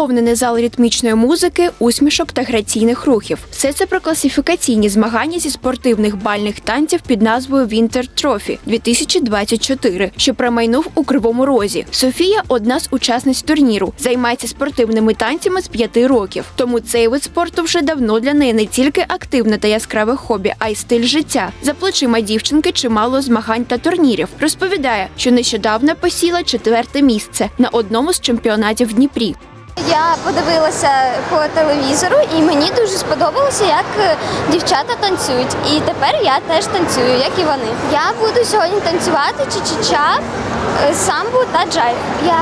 Наповнений зал ритмічної музики, усмішок та граційних рухів. Все це про класифікаційні змагання зі спортивних бальних танців під назвою Winter Trophy 2024, що промайнув у Кривому Розі. Софія одна з учасниць турніру, займається спортивними танцями з п'яти років. Тому цей вид спорту вже давно для неї не тільки активне та яскраве хобі, а й стиль життя. За плечима дівчинки чимало змагань та турнірів. Розповідає, що нещодавно посіла четверте місце на одному з чемпіонатів в Дніпрі. Я подивилася по телевізору, і мені дуже сподобалося, як е, дівчата танцюють. І тепер я теж танцюю, як і вони. Я буду сьогодні танцювати чичича, е, самбу та джай. Я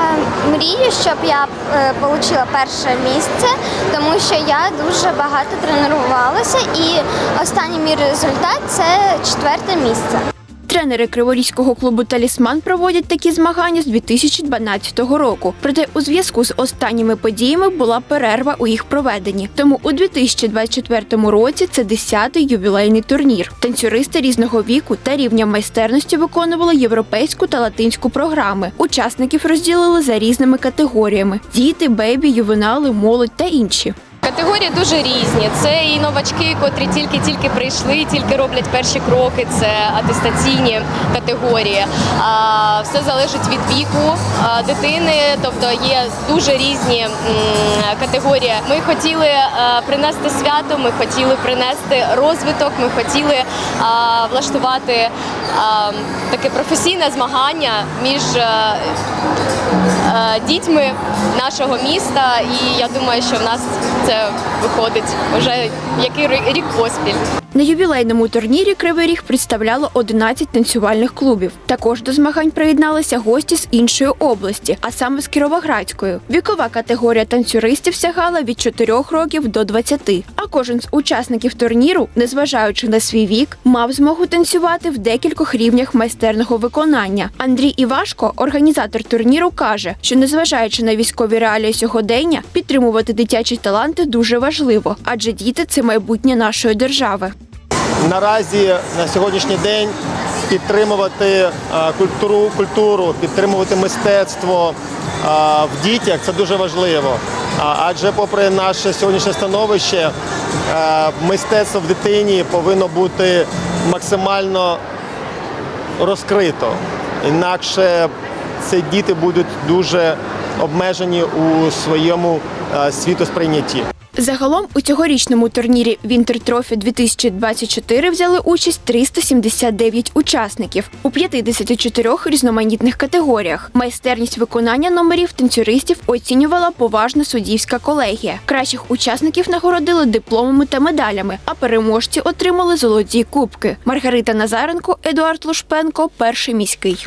мрію, щоб я е, отримала перше місце, тому що я дуже багато тренувалася, і останній мій результат це четверте місце. Тренери Криворізького клубу Талісман проводять такі змагання з 2012 року. Проте у зв'язку з останніми подіями була перерва у їх проведенні. Тому у 2024 році це 10-й ювілейний турнір. Танцюристи різного віку та рівня майстерності виконували європейську та латинську програми. Учасників розділили за різними категоріями: діти, бейбі, ювенали, молодь та інші. Категорії дуже різні. Це і новачки, котрі тільки-тільки прийшли, тільки роблять перші кроки. Це атестаційні категорії. А, Все залежить від віку дитини, тобто є дуже різні категорії. Ми хотіли е, принести свято, ми хотіли принести розвиток, ми хотіли влаштувати таке професійне змагання між е, е, дітьми нашого міста, і я думаю, що в нас це виходить вже який рік поспіль. На ювілейному турнірі Кривий Ріг представляло 11 танцювальних клубів. Також до змагань приєдналися гості з іншої області, а саме з Кіровоградської. Вікова категорія танцюристів сягала від 4 років до 20. А кожен з учасників турніру, незважаючи на свій вік, мав змогу танцювати в декількох рівнях майстерного виконання. Андрій Івашко, організатор турніру, каже, що незважаючи на військові реалії сьогодення, підтримувати дитячі таланти дуже важливо, адже діти це майбутнє нашої держави. наразі на сьогоднішній день підтримувати е, культуру, культуру, підтримувати мистецтво е, в дітях це дуже важливо. Адже попри наше сьогоднішнє становище, е, мистецтво в дитині повинно бути максимально розкрито. Інакше ці діти будуть дуже обмежені у своєму е, світосприйнятті. Загалом у цьогорічному турнірі Winter Trophy 2024 взяли участь 379 учасників у 54 різноманітних категоріях. Майстерність виконання номерів танцюристів оцінювала поважна суддівська колегія. Кращих учасників нагородили дипломами та медалями, а переможці отримали золоті кубки. Маргарита Назаренко, Едуард Лушпенко, перший міський.